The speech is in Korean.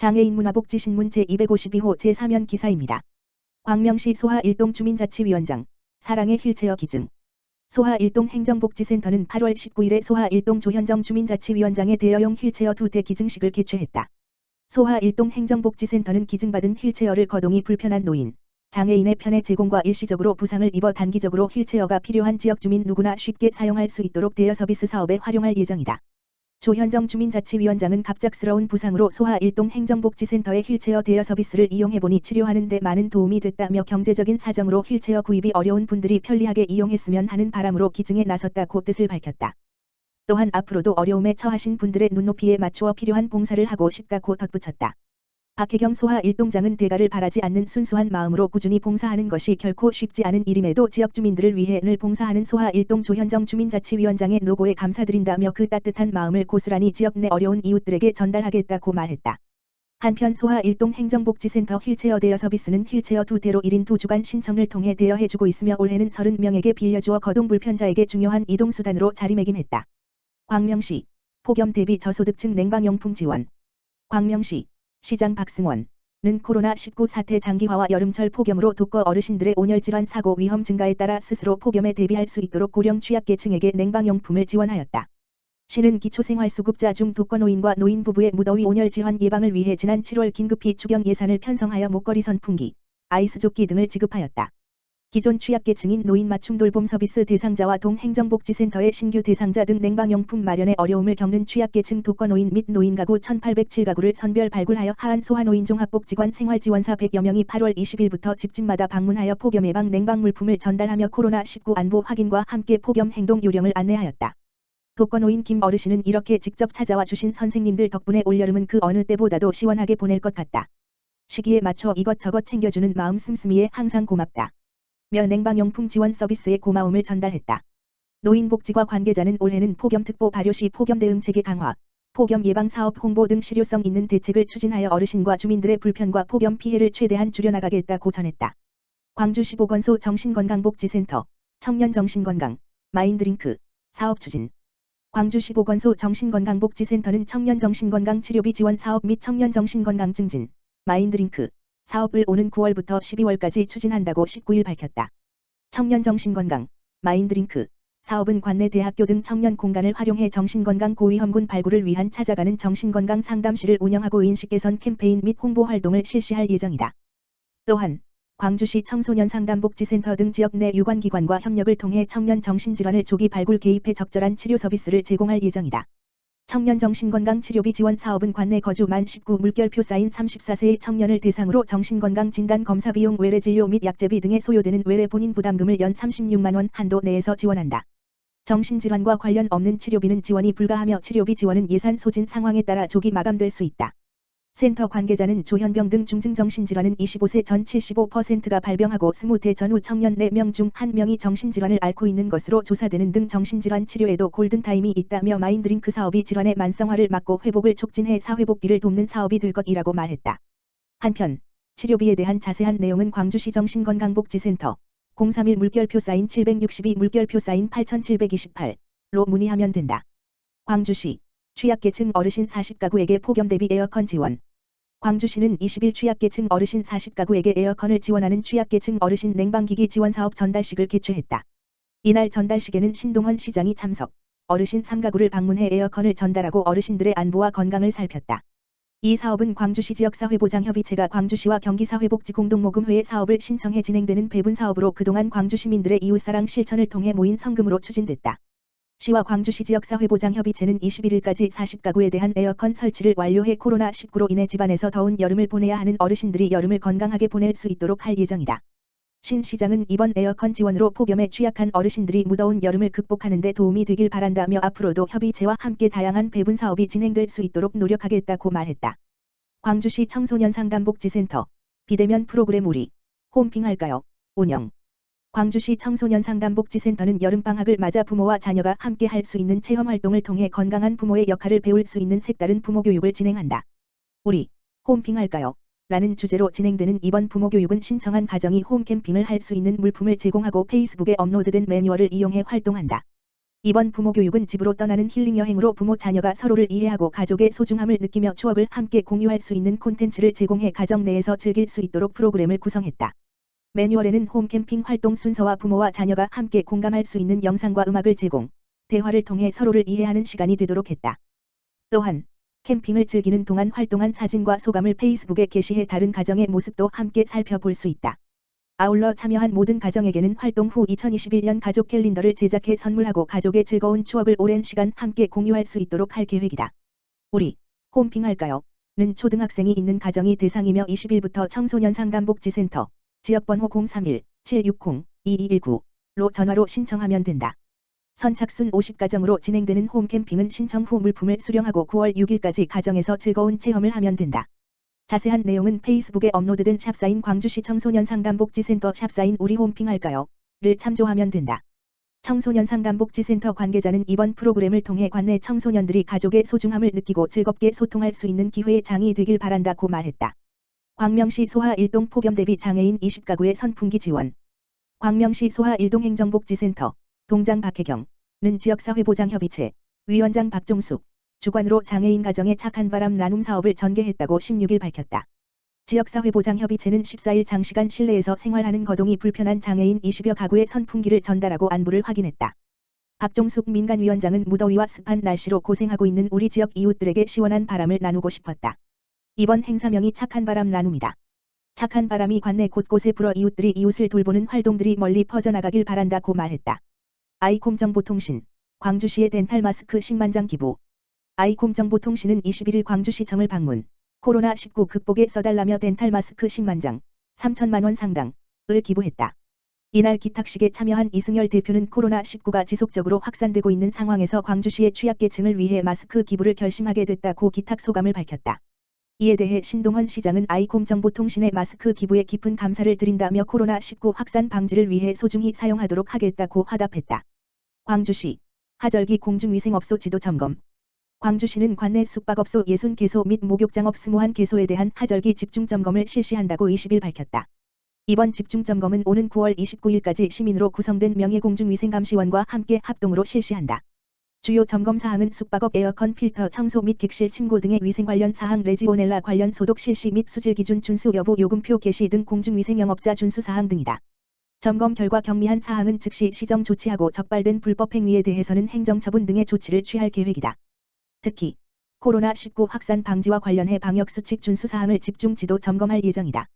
장애인 문화복지신문 제252호 제3연 기사입니다. 광명시 소하 일동 주민자치위원장 사랑의 힐체어 기증 소하 일동 행정복지센터는 8월 19일에 소하 일동 조현정 주민자치위원장의 대여용 힐체어 두대 기증식을 개최했다. 소하 일동 행정복지센터는 기증받은 힐체어를 거동이 불편한 노인, 장애인의 편의 제공과 일시적으로 부상을 입어 단기적으로 힐체어가 필요한 지역 주민 누구나 쉽게 사용할 수 있도록 대여 서비스 사업에 활용할 예정이다. 조현정 주민자치위원장은 갑작스러운 부상으로 소하 일동 행정복지센터의 힐체어 대여 서비스를 이용해보니 치료하는 데 많은 도움이 됐다며 경제적인 사정으로 힐체어 구입이 어려운 분들이 편리하게 이용했으면 하는 바람으로 기증에 나섰다고 뜻을 밝혔다. 또한 앞으로도 어려움에 처하신 분들의 눈높이에 맞추어 필요한 봉사를 하고 싶다고 덧붙였다. 박혜경 소하 일동장은 대가를 바라지 않는 순수한 마음으로 꾸준히 봉사하는 것이 결코 쉽지 않은 일임에도 지역 주민들을 위해 늘 봉사하는 소하 일동 조현정 주민자치위원장의 노고에 감사드린다며 그 따뜻한 마음을 고스란히 지역 내 어려운 이웃들에게 전달하겠다고 말했다. 한편 소하 일동 행정복지센터 힐체어 대여 서비스는 힐체어 두 대로 1인 2주간 신청을 통해 대여해주고 있으며 올해는 30명에게 빌려주어 거동 불편자에게 중요한 이동수단으로 자리매김했다. 광명시 폭염 대비 저소득층 냉방용품 지원 광명시 시장 박승원은 코로나19 사태 장기화와 여름철 폭염으로 독거 어르신들의 온열질환 사고 위험 증가에 따라 스스로 폭염에 대비할 수 있도록 고령 취약계층에게 냉방용품을 지원하였다. 시는 기초생활수급자 중 독거노인과 노인 부부의 무더위 온열질환 예방을 위해 지난 7월 긴급히 추경 예산을 편성하여 목걸이 선풍기, 아이스조끼 등을 지급하였다. 기존 취약계층인 노인 맞춤 돌봄 서비스 대상자와 동행정복지센터의 신규 대상자 등 냉방용품 마련에 어려움을 겪는 취약계층 독거노인 및 노인 가구 1807가구를 선별 발굴하여 하안 소아노인 종합복지관 생활지원사 100여 명이 8월 20일부터 집집마다 방문하여 폭염 예방 냉방 물품을 전달하며 코로나19 안보 확인과 함께 폭염 행동 요령을 안내하였다. 독거노인 김 어르신은 이렇게 직접 찾아와 주신 선생님들 덕분에 올여름은 그 어느 때보다도 시원하게 보낼 것 같다. 시기에 맞춰 이것저것 챙겨주는 마음 씀씀이에 항상 고맙다. 며 냉방용품 지원 서비스에 고마움을 전달했다. 노인복지과 관계자는 올해는 폭염특보 발효 시 폭염 대응 체계 강화, 폭염 예방 사업 홍보 등 실효성 있는 대책을 추진하여 어르신과 주민들의 불편과 폭염 피해를 최대한 줄여나가겠다고 전했다. 광주시 보건소 정신건강복지센터, 청년정신건강, 마인드링크, 사업 추진. 광주시 보건소 정신건강복지센터는 청년정신건강 치료비 지원 사업 및 청년정신건강 증진, 마인드링크, 사업을 오는 9월부터 12월까지 추진한다고 19일 밝혔다. 청년 정신건강, 마인드링크, 사업은 관내 대학교 등 청년 공간을 활용해 정신건강 고위험군 발굴을 위한 찾아가는 정신건강 상담실을 운영하고 인식 개선 캠페인 및 홍보 활동을 실시할 예정이다. 또한 광주시 청소년 상담복지센터 등 지역 내 유관기관과 협력을 통해 청년 정신질환을 조기 발굴 개입해 적절한 치료 서비스를 제공할 예정이다. 청년 정신건강 치료비 지원 사업은 관내 거주 만 19 물결표 쌓인 34세의 청년을 대상으로 정신건강 진단 검사 비용 외래 진료 및 약제비 등에 소요되는 외래 본인 부담금을 연 36만 원 한도 내에서 지원한다. 정신질환과 관련 없는 치료비는 지원이 불가하며 치료비 지원은 예산 소진 상황에 따라 조기 마감될 수 있다. 센터 관계자는 조현병 등 중증 정신질환은 25세 전 75%가 발병하고 20대 전후 청년 4명 중 1명이 정신질환을 앓고 있는 것으로 조사되는 등 정신질환 치료에도 골든타임이 있다며 마인드링크 사업이 질환의 만성화를 막고 회복을 촉진해 사회복귀를 돕는 사업이 될 것이라고 말했다. 한편 치료비에 대한 자세한 내용은 광주시 정신건강복지센터 031 물결표 사인 762 물결표 사인 8728로 문의하면 된다. 광주시 취약계층 어르신 40가구에게 폭염 대비 에어컨 지원 광주시는 20일 취약계층 어르신 40가구에게 에어컨을 지원하는 취약계층 어르신 냉방기기 지원 사업 전달식을 개최했다. 이날 전달식에는 신동헌 시장이 참석, 어르신 3가구를 방문해 에어컨을 전달하고 어르신들의 안보와 건강을 살폈다. 이 사업은 광주시 지역사회보장협의체가 광주시와 경기사회복지공동모금회의 사업을 신청해 진행되는 배분 사업으로 그동안 광주 시민들의 이웃사랑 실천을 통해 모인 성금으로 추진됐다. 시와 광주시 지역사회보장협의체는 21일까지 40가구에 대한 에어컨 설치를 완료해 코로나19로 인해 집안에서 더운 여름을 보내야 하는 어르신들이 여름을 건강하게 보낼 수 있도록 할 예정이다. 신 시장은 이번 에어컨 지원으로 폭염에 취약한 어르신들이 무더운 여름을 극복하는 데 도움이 되길 바란다며 앞으로도 협의체와 함께 다양한 배분 사업이 진행될 수 있도록 노력하겠다고 말했다. 광주시 청소년 상담복지센터 비대면 프로그램 우리 홈핑할까요? 운영 광주시 청소년 상담복지센터는 여름방학을 맞아 부모와 자녀가 함께 할 수 있는 체험활동을 통해 건강한 부모의 역할을 배울 수 있는 색다른 부모 교육을 진행한다. 우리 홈핑할까요? 라는 주제로 진행되는 이번 부모 교육은 신청한 가정이 홈캠핑을 할 수 있는 물품을 제공하고 페이스북에 업로드된 매뉴얼을 이용해 활동한다. 이번 부모 교육은 집으로 떠나는 힐링 여행으로 부모 자녀가 서로를 이해하고 가족의 소중함을 느끼며 추억을 함께 공유할 수 있는 콘텐츠를 제공해 가정 내에서 즐길 수 있도록 프로그램을 구성했다. 매뉴얼에는 홈캠핑 활동 순서와 부모와 자녀가 함께 공감할 수 있는 영상과 음악을 제공, 대화를 통해 서로를 이해하는 시간이 되도록 했다. 또한 캠핑을 즐기는 동안 활동한 사진과 소감을 페이스북에 게시해 다른 가정의 모습도 함께 살펴볼 수 있다. 아울러 참여한 모든 가정에게는 활동 후 2021년 가족 캘린더를 제작해 선물하고 가족의 즐거운 추억을 오랜 시간 함께 공유할 수 있도록 할 계획이다. 우리 홈핑 할까요? 는 초등학생이 있는 가정이 대상이며 20일부터 청소년 상담복지센터 지역번호 031-760-2219로 전화로 신청하면 된다. 선착순 50가정으로 진행되는 홈캠핑은 신청 후 물품을 수령하고 9월 6일까지 가정에서 즐거운 체험을 하면 된다. 자세한 내용은 페이스북에 업로드된 샵사인 광주시 청소년 상담복지센터 샵사인 우리 홈핑할까요? 를 참조하면 된다. 청소년 상담복지센터 관계자는 이번 프로그램을 통해 관내 청소년들이 가족의 소중함을 느끼고 즐겁게 소통할 수 있는 기회의 장이 되길 바란다고 말했다. 광명시 소하 1동 폭염 대비 장애인 20가구의 선풍기 지원. 광명시 소하 1동 행정복지센터 동장 박혜경는 지역사회보장협의체 위원장 박종숙 주관으로 장애인 가정의 착한 바람 나눔 사업을 전개했다고 16일 밝혔다. 지역사회보장협의체는 14일 장시간 실내에서 생활하는 거동이 불편한 장애인 20여 가구의 선풍기를 전달하고 안부를 확인했다. 박종숙 민간위원장은 무더위와 습한 날씨로 고생하고 있는 우리 지역 이웃들에게 시원한 바람을 나누고 싶었다. 이번 행사명이 착한 바람 나눔이다. 착한 바람이 관내 곳곳에 불어 이웃들이 이웃을 돌보는 활동들이 멀리 퍼져나가길 바란다고 말했다. 아이콤 정보통신 광주시의 덴탈 마스크 10만 장 기부 아이콤 정보통신은 21일 광주시청을 방문 코로나19 극복에 써달라며 덴탈 마스크 10만 장 3천만 원 상당을 기부했다. 이날 기탁식에 참여한 이승열 대표는 코로나19가 지속적으로 확산되고 있는 상황에서 광주시의 취약계층을 위해 마스크 기부를 결심하게 됐다고 기탁 소감을 밝혔다. 이에 대해 신동헌 시장은 아이콤 정보통신의 마스크 기부에 깊은 감사를 드린다며 코로나19 확산 방지를 위해 소중히 사용하도록 하겠다고 화답했다. 광주시 하절기 공중위생업소 지도 점검 광주시는 관내 숙박업소 60개소 및 목욕장업 21개소에 대한 하절기 집중 점검을 실시한다고 20일 밝혔다. 이번 집중 점검은 오는 9월 29일까지 시민으로 구성된 명예공중위생감시원과 함께 합동으로 실시한다. 주요 점검 사항은 숙박업 에어컨 필터 청소 및 객실 침구 등의 위생 관련 사항 레지오넬라 관련 소독 실시 및 수질 기준 준수 여부 요금표 게시 등 공중위생 영업자 준수 사항 등이다. 점검 결과 경미한 사항은 즉시 시정 조치하고 적발된 불법 행위에 대해서는 행정처분 등의 조치를 취할 계획이다. 특히 코로나19 확산 방지와 관련해 방역수칙 준수 사항을 집중 지도 점검할 예정이다.